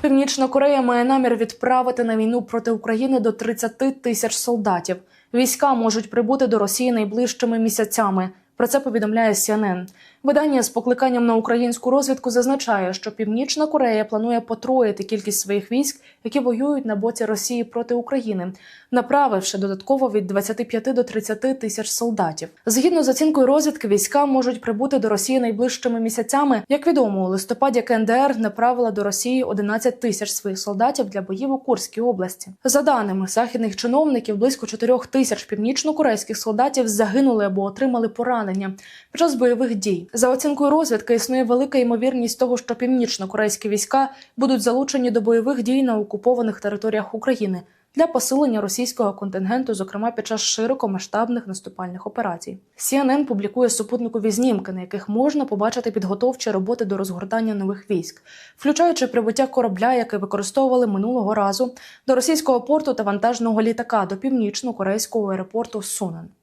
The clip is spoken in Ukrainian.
Північна Корея має намір відправити на війну проти України до 30 тисяч солдатів. Війська можуть прибути до Росії найближчими місяцями. Про це повідомляє CNN. Видання з покликанням на українську розвідку зазначає, що Північна Корея планує потроїти кількість своїх військ, які воюють на боці Росії проти України, направивши додатково від 25 до 30 тисяч солдатів. Згідно з оцінкою розвідки, війська можуть прибути до Росії найближчими місяцями. Як відомо, у листопаді КНДР направила до Росії 11 тисяч своїх солдатів для боїв у Курській області. За даними західних чиновників, близько 4 тисяч північнокорейських солдатів загинули або отримали поранення під час бойових дій. За оцінкою розвідки, існує велика ймовірність того, що північно-корейські війська будуть залучені до бойових дій на окупованих територіях України для посилення російського контингенту, зокрема під час широкомасштабних наступальних операцій. CNN публікує супутникові знімки, на яких можна побачити підготовчі роботи до розгортання нових військ, включаючи прибуття корабля, який використовували минулого разу до російського порту та вантажного літака до північно-корейського аеропорту Сунан.